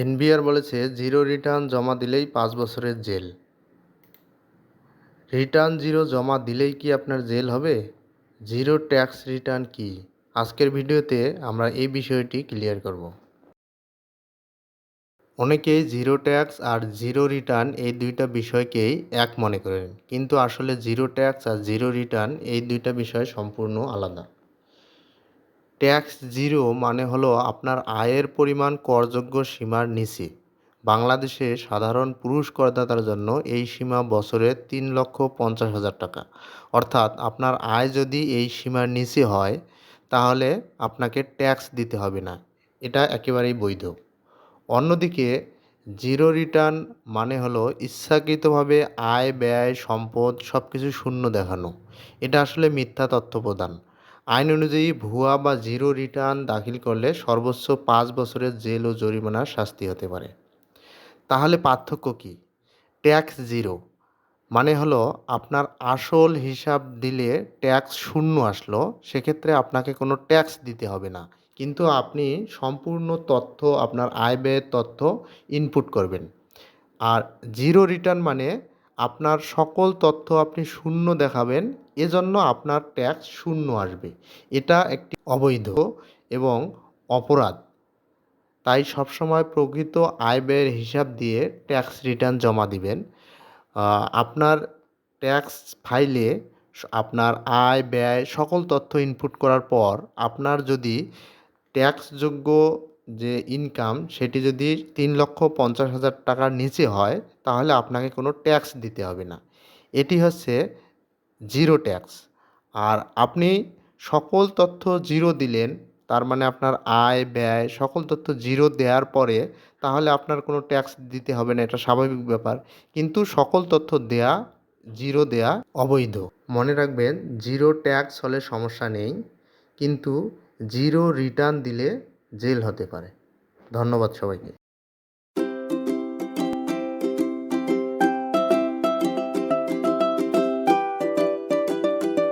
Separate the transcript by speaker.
Speaker 1: NBR বলেছে, zero return জমা দিলেই পাঁচ বছরের জেল। রিটার্ন জিরো জমা দিলেই কি আপনার জেল হবে? জিরো ট্যাক্স রিটার্ন কি? আজকের ভিডিওতে আমরা এই বিষয়টি ক্লিয়ার করব। অনেকেই জিরো ট্যাক্স আর জিরো রিটার্ন এই দুইটা বিষয়কেই এক মনে করেন, কিন্তু আসলে জিরো ট্যাক্স আর জিরো রিটার্ন এই দুইটা বিষয় সম্পূর্ণ আলাদা। ট্যাক্স জিরো মানে হলো আপনার আয়ের পরিমাণ করযোগ্য সীমার নিচে। বাংলাদেশে সাধারণ পুরুষ করদাতার জন্য এই সীমা বছরে তিন লক্ষ পঞ্চাশ হাজার টাকা। অর্থাৎ আপনার আয় যদি এই সীমার নিচে হয়, তাহলে আপনাকে ট্যাক্স দিতে হবে না। এটা একেবারেই বৈধ। অন্যদিকে, জিরো রিটার্ন মানে হলো ইচ্ছাকৃতভাবে আয়, ব্যয়, সম্পদ সব কিছু শূন্য দেখানো। এটা আসলে মিথ্যা তথ্য প্রদান। আইন অনুযায়ী ভুয়া বা জিরো রিটার্ন দাখিল করলে সর্বোচ্চ পাঁচ বছরের জেল ও জরিমানার শাস্তি হতে পারে। তাহলে পার্থক্য কী? Tax zero. মানে হলো আপনার আসল হিসাব দিলে ট্যাক্স শূন্য আসলো, সেক্ষেত্রে আপনাকে কোনো ট্যাক্স দিতে হবে না। কিন্তু আপনি সম্পূর্ণ তথ্য, আপনার আয় ব্যয়ের তথ্য ইনপুট করবেন। আর জিরো রিটার্ন মানে আপনার সকল তথ্য আপনি শূন্য দেখাবেন এজন্য আপনার ট্যাক্স শূন্য আসবে। এটা একটি অবৈধ এবং অপরাধ। তাই সবসময় প্রকৃত আয় ব্যয়ের হিসাব দিয়ে ট্যাক্স রিটার্ন জমা দিবেন। আপনার ট্যাক্স ফাইলে আপনার আয়, ব্যয় সকল তথ্য ইনপুট করার পর আপনার যদি ট্যাক্সযোগ্য যে ইনকাম সেটি যদি তিন লক্ষ পঞ্চাশ হাজার টাকার নিচে হয়, তাহলে আপনাকে কোনো ট্যাক্স দিতে হবে না। এটি হচ্ছে জিরো ট্যাক্স। আর আপনি সকল তথ্য জিরো দিলেন, তার মানে আপনার আয়, ব্যয় সকল তথ্য জিরো দেওয়ার পরে তাহলে আপনার কোনো ট্যাক্স দিতে হবে না, এটা স্বাভাবিক ব্যাপার। কিন্তু সকল তথ্য দেয়া, জিরো দেয়া অবৈধ। মনে রাখবেন, জিরো ট্যাক্স হলে সমস্যা নেই, কিন্তু জিরো রিটার্ন দিলে জেল হতে পারে। ধন্যবাদ সবাইকে।